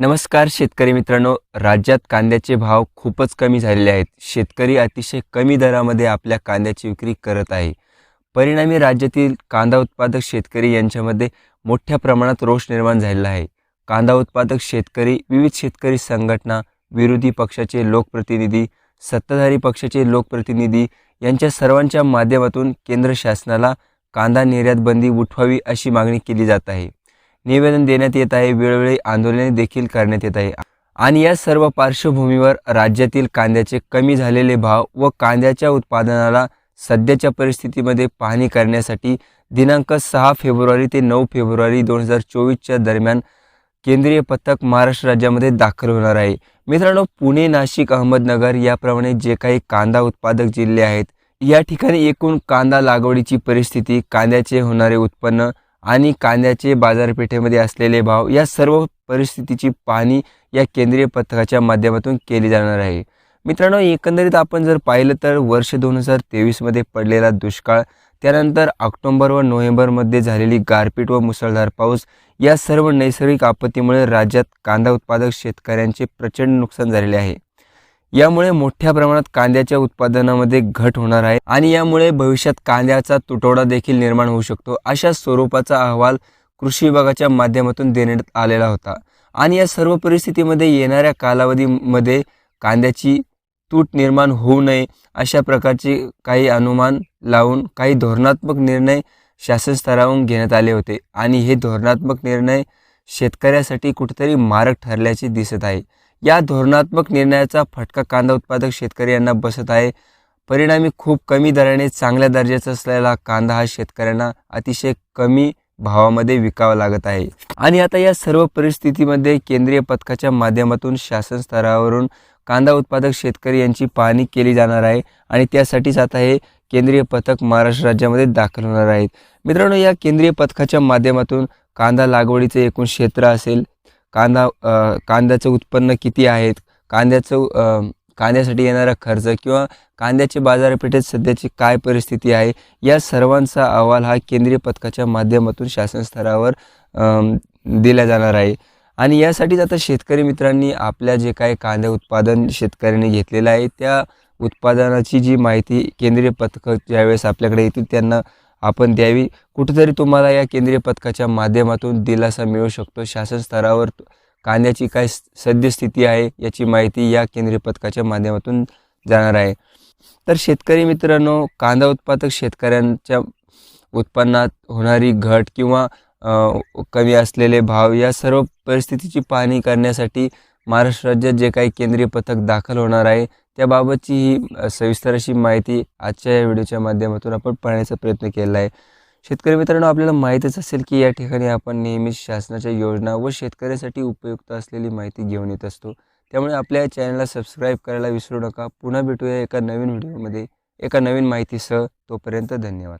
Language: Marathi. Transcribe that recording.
नमस्कार शेतकरी मित्रांनो. राज्यात कांद्याचे भाव खूपच कमी झालेले आहेत. शेतकरी अतिशय कमी दरामध्ये आपल्या कांद्याची विक्री करत आहे. परिणामी राज्यातील कांदा उत्पादक शेतकरी यांच्यामध्ये मोठ्या प्रमाणात रोष निर्माण झालेला आहे. कांदा उत्पादक शेतकरी विविध शेतकरी संघटना विरोधी पक्षाचे लोकप्रतिनिधी सत्ताधारी पक्षाचे लोकप्रतिनिधी यांच्या सर्वांच्या माध्यमातून केंद्र शासनाला कांदा निर्यात बंदी उठवावी अशी मागणी केली जात आहे. निवेदन देण्यात येत आहे. वेळोवेळी आंदोलने देखील करण्यात येत आहे. आणि या सर्व पार्श्वभूमीवर राज्यातील कांद्याचे कमी झालेले भाव व कांद्याच्या उत्पादनाला सध्याच्या परिस्थितीमध्ये पाहणी करण्यासाठी दिनांक सहा फेब्रुवारी ते नऊ फेब्रुवारी दोन हजार चोवीसच्या दरम्यान केंद्रीय पथक महाराष्ट्र राज्यामध्ये दाखल होणार आहे. मित्रांनो पुणे नाशिक अहमदनगर याप्रमाणे जे काही कांदा उत्पादक जिल्हे आहेत या ठिकाणी एकूण कांदा लागवडीची परिस्थिती कांद्याचे होणारे उत्पन्न आणि कांद्याचे बाजारपेठेमध्ये असलेले भाव या सर्व परिस्थितीची पाहणी या केंद्रीय पथकाच्या माध्यमातून केली जाणार आहे. मित्रांनो एकंदरीत आपण जर पाहिलं तर वर्ष दोन हजार तेवीसमध्ये पडलेला दुष्काळ त्यानंतर ऑक्टोंबर व नोव्हेंबरमध्ये झालेली गारपीट व मुसळधार पाऊस या सर्व नैसर्गिक आपत्तीमुळे राज्यात कांदा उत्पादक शेतकऱ्यांचे प्रचंड नुकसान झालेले आहे. यामुळे मोठ्या प्रमाणात कांद्याच्या उत्पादनामध्ये घट होणार आहे आणि यामुळे भविष्यात कांद्याचा तुटवडा देखील निर्माण होऊ शकतो अशा स्वरूपाचा अहवाल कृषी विभागाच्या माध्यमातून देण्यात आलेला होता. आणि या सर्व परिस्थितीमध्ये येणाऱ्या कालावधीमध्ये कांद्याची तूट निर्माण होऊ नये अशा प्रकारचे काही अनुमान लावून काही धोरणात्मक निर्णय शासन स्तरावरून घेण्यात आले होते. आणि हे धोरणात्मक निर्णय शेतकऱ्यासाठी कुठेतरी मारक ठरल्याचे दिसत आहे. या धोरणात्मक निर्णयाचा फटका कांदा उत्पादक शेतकरी यांना बसत आहे. परिणामी खूप कमी दराने चांगल्या दर्जाचा असलेला कांदा हा शेतकऱ्यांना अतिशय कमी भावामध्ये विकावा लागत आहे. आणि आता या सर्व परिस्थितीमध्ये केंद्रीय पथकाच्या माध्यमातून शासन स्तरावरून कांदा उत्पादक शेतकरी यांची पाहणी केली जाणार आहे आणि त्यासाठीच आता हे केंद्रीय पथक महाराष्ट्र राज्यामध्ये दाखल होणार आहेत. मित्रांनो या केंद्रीय पथकाच्या माध्यमातून कांदा लागवडीचे एकूण क्षेत्र असेल कांदा कांद्याचं उत्पन्न किती आहेत? कांद्याचं कांद्यासाठी येणारा खर्च किंवा कांद्याची बाजारपेठेत सध्याची काय परिस्थिती आहे? या सर्वांचा अहवाल हा केंद्रीय पथकाच्या माध्यमातून शासन स्तरावर दिला जाणार आहे. आणि यासाठीच आता शेतकरी मित्रांनी आपल्या जे काही कांदा उत्पादन शेतकऱ्यांनी घेतलेलं आहे त्या उत्पादनाची जी माहिती केंद्रीय पथक ज्यावेळेस आपल्याकडे येतील त्यांना आपण द्यावी. कुठेतरी तुम्हाला या केंद्रीय पथकाच्या माध्यमातून दिलासा मिळू शकतो. शासन स्तरावर कांद्याची काय सद्यस्थिती आहे याची माहिती या केंद्रीय पथकाच्या माध्यमातून जाणार आहे. तर शेतकरी मित्रांनो कांदा उत्पादक शेतकऱ्यांच्या उत्पन्नात होणारी घट किंवा कमी असलेले भाव या सर्व परिस्थितीची पाहणी करण्यासाठी महाराष्ट्र राज्यात जे काही केंद्रीय पथक दाखल होणार आहे त्याबाबतची ही सविस्तर अशी माहिती आजच्या या व्हिडिओच्या माध्यमातून आपण पाहण्याचा प्रयत्न केला आहे. शेतकरी मित्रांनो आपल्याला माहीतच असेल की या ठिकाणी आपण नेहमीच शासनाच्या योजना व शेतकऱ्यासाठी उपयुक्त असलेली माहिती घेऊन येत असतो. त्यामुळे आपल्या या चॅनलला सबस्क्राईब करायला विसरू नका. पुन्हा भेटूया एका नवीन व्हिडिओमध्ये. एका नवीन माहितीसह तोपर्यंत धन्यवाद.